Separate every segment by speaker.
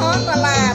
Speaker 1: ท้องตลาด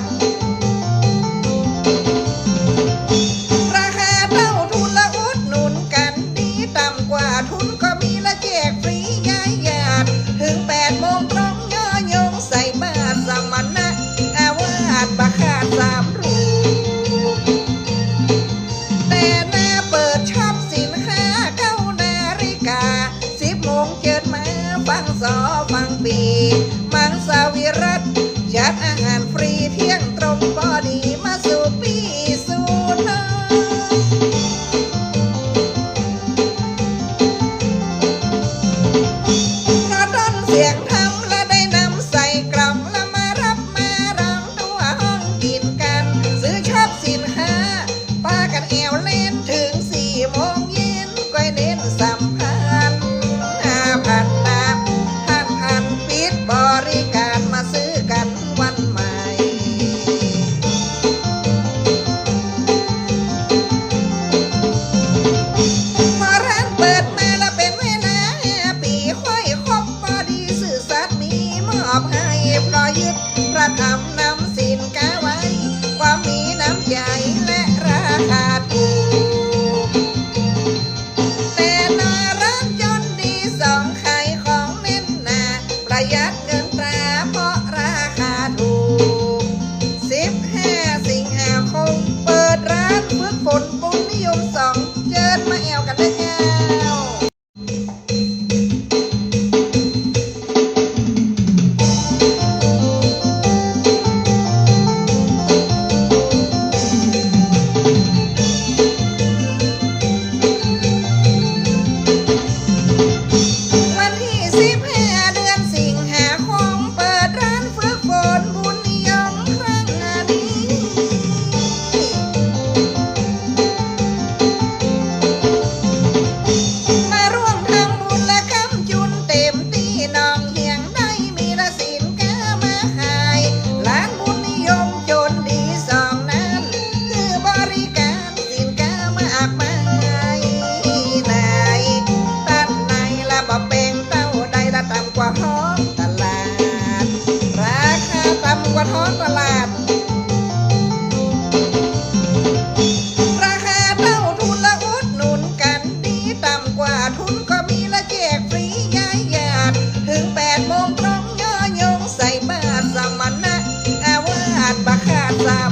Speaker 1: playing in the sound. าท ราคาเท่าทุนละอุดหนุนกันดีต่ำกว่าทุนก็มีละแจกฟรีย้ายยาด ถึงแปดโมงตรงย่อยงใส่บาทสมณะอาวาสบาขาดสาม